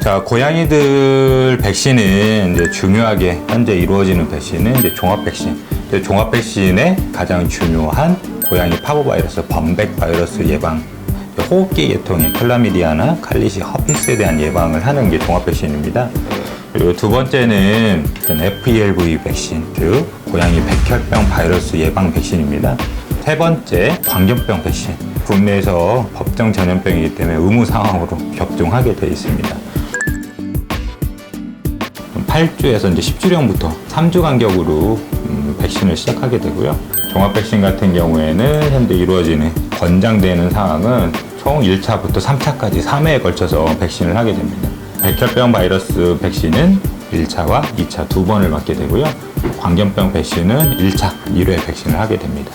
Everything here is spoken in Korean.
자, 고양이들 백신은 이제 중요하게 현재 이루어지는 백신은 이제 종합 백신. 종합 백신의 가장 중요한 고양이 파보바이러스, 범백 바이러스 예방, 호흡기 계통의 클라미디아나 칼리시 허피스에 대한 예방을 하는 게 종합 백신입니다. 그리고 두 번째는 어떤 FELV 백신, 즉 고양이 백혈병 바이러스 예방 백신입니다. 세 번째 광견병 백신. 국내에서 법정 전염병이기 때문에 의무 상황으로 접종하게 되어 있습니다. 8주에서 이제 10주령부터 3주 간격으로 음, 백신을 시작하게 되고요. 종합 백신 같은 경우에는 현재 이루어지는 권장되는 상황은 총 1차부터 3차까지 3회에 걸쳐서 백신을 하게 됩니다. 백혈병 바이러스 백신은 1차와 2차 두 번을 맞게 되고요. 광견병 백신은 1차 1회 백신을 하게 됩니다.